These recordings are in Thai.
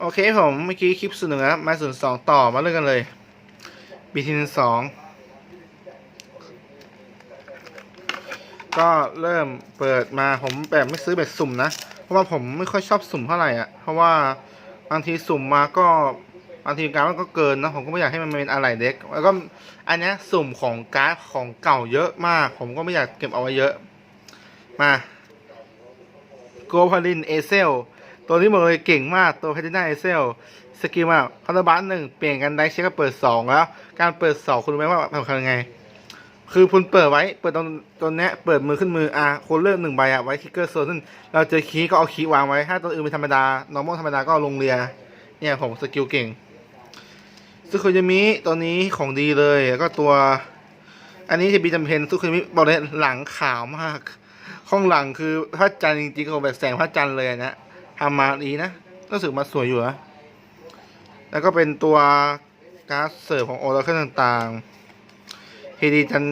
โอเคผมเมื่อกี้คลิปส่วนหนึ่งแล้วมาส่วนสองต่อมาเริ่มกันเลยบีทีสองก็เริ่มเปิดมาผมแบบไม่ซื้อแบบสุ่มนะ เพราะว่าผมไม่ค่อยชอบสุ่มเท่าไหร่อะ เพราะว่าบางทีสุ่มมาก็บางทีการดมันก็เกินนะผมก็ไม่อยากให้มันเป็นอะไรเด็ก แล้วก็อันนี้สุ่มของการ์ดของเก่าเยอะมาก ผมก็ไม่อยากเก็บเอาไว้เยอะ มาโกพาลินเอเซล ตัวนี้บอกเลยเก่งมากตัวแพทิน่าเอเซลสกิลมาคอนเทบัสหนึ่งเปลี่ยนกันได้เช็คก็เปิดสองแล้ว การเปิดสองคุณรู้ไหมว่าทำยังไง คือคุณเปิดไว้เปิดตรงตรงนี้เปิดมือขึ้นมืออะคนเลือกหนึ่งใบอะไว้ทิกเกอร์โซนเราเจอคีก็เอาคีวางไว้ ถ้าตัวอื่นเป็นธรรมดา normal ธรรมดาก็ลงเรียเนี่ยผมสกิลเก่งซุคุยามิตัวนี้ของดีเลยแล้วก็ตัว อันนี้จะบีจำเป็นซุคุยามิบอกเลยหลังขาวมาก ข้างหลังคือพระจันทร์จริงๆของแบบแสงพระจันทร์เลยนะ ทำมาดีนะรู้สึกมาสวยอยู่นะแล้วก็เป็นตัวการ์ดเสิร์ฟของโอราเคิลต่างๆเฮดีจัน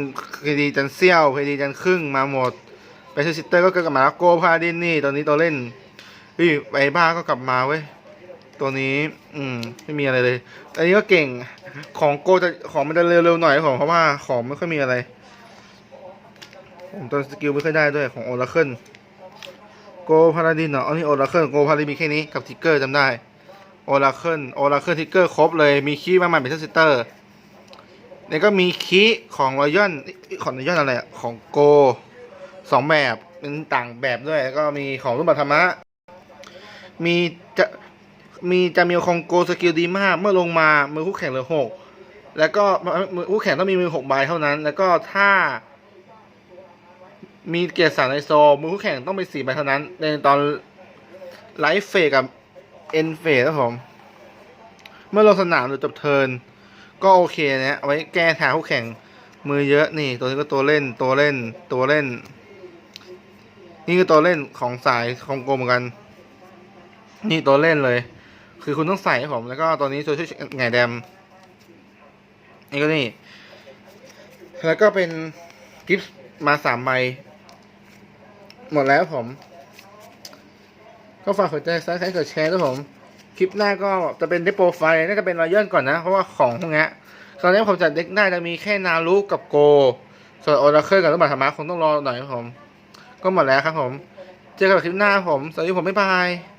เฮดีจันเซี่ยวเฮดีจันครึ่งมาหมดไปเชอร์ซิสเตอร์ก็กลับมาแล้วโกพาดินนี่ตัวนี้ตัวเล่นเฮ้ยไอบ้าก็กลับมาเว้ยตัวนี้ อืม ไม่มีอะไรเลย อันนี้ก็เก่ง ของโกจะของมันจะเร็วๆหน่อยของเพราะว่าของไม่ค่อยมีอะไร ผมตัวสกิลไม่ค่อยได้ด้วยของโอราเคิล โกพาราดินเนาะอันนี้โอราเคิลโกพาราดินมีแค่นี้กับทิกเกอร์จำได้โอราเคิลโอราเคิลทิกเกอร์ครบเลยมีคีย์มากมายเป็นเซตเตอร์แล้วก็มีคีย์ของรอยัลของรอยัลอนอะไรอะของโกสองแบบเป็นต่างแบบด้วยแล้วก็มีของรูปแบบธรรมะมีจะมีจะมีคองโกสกิลดีมาก เมื่อลงมามือคู่แข่งเหลือหกแล้วก็มือคู่แข่งต้องมีมือหกใบเท่านั้น แล้วก็ถ้า มีเกียร์สามในโซลมือคู่แข่งต้องเป็นสี่ใบเท่านั้น ในตอนไลฟ์เฟสกับเอ็นเฟสครับผม เมื่อลงสนามหรือจบเทิร์นก็โอเคนะเอาไว้แก้ทางคู่แข่งมือเยอะนี่ ตัวนี้ก็ตัวเล่นตัวเล่นตัวเล่น นี่คือตัวเล่นของสายของโกเหมือนกัน นี่ตัวเล่นเลย คือคุณต้องใส่ให้ผมแล้วก็ตัวนี้ตัวช่วยไงแดมนี่ก็นี่ แล้วก็เป็นกิฟต์มาสามใบ หมดแล้วผม ก็ฝากกดใจซับสไครต์กดแชร์ด้วยผม คลิปหน้าก็จะเป็นเดโปรไฟล์น่าจะเป็นรอยย่นก่อนนะ เพราะว่าของพวกนี้ตอนนี้ผมจัดเด็กได้จะมีแค่นารุกับโก ส่วนโอราเคิลกับลูกบาศก์ธรรมะคงต้องรอหน่อยครับผม ก็หมดแล้วครับผม เจอกันคลิปหน้าผม สวัสดีผมบ๊ายบาย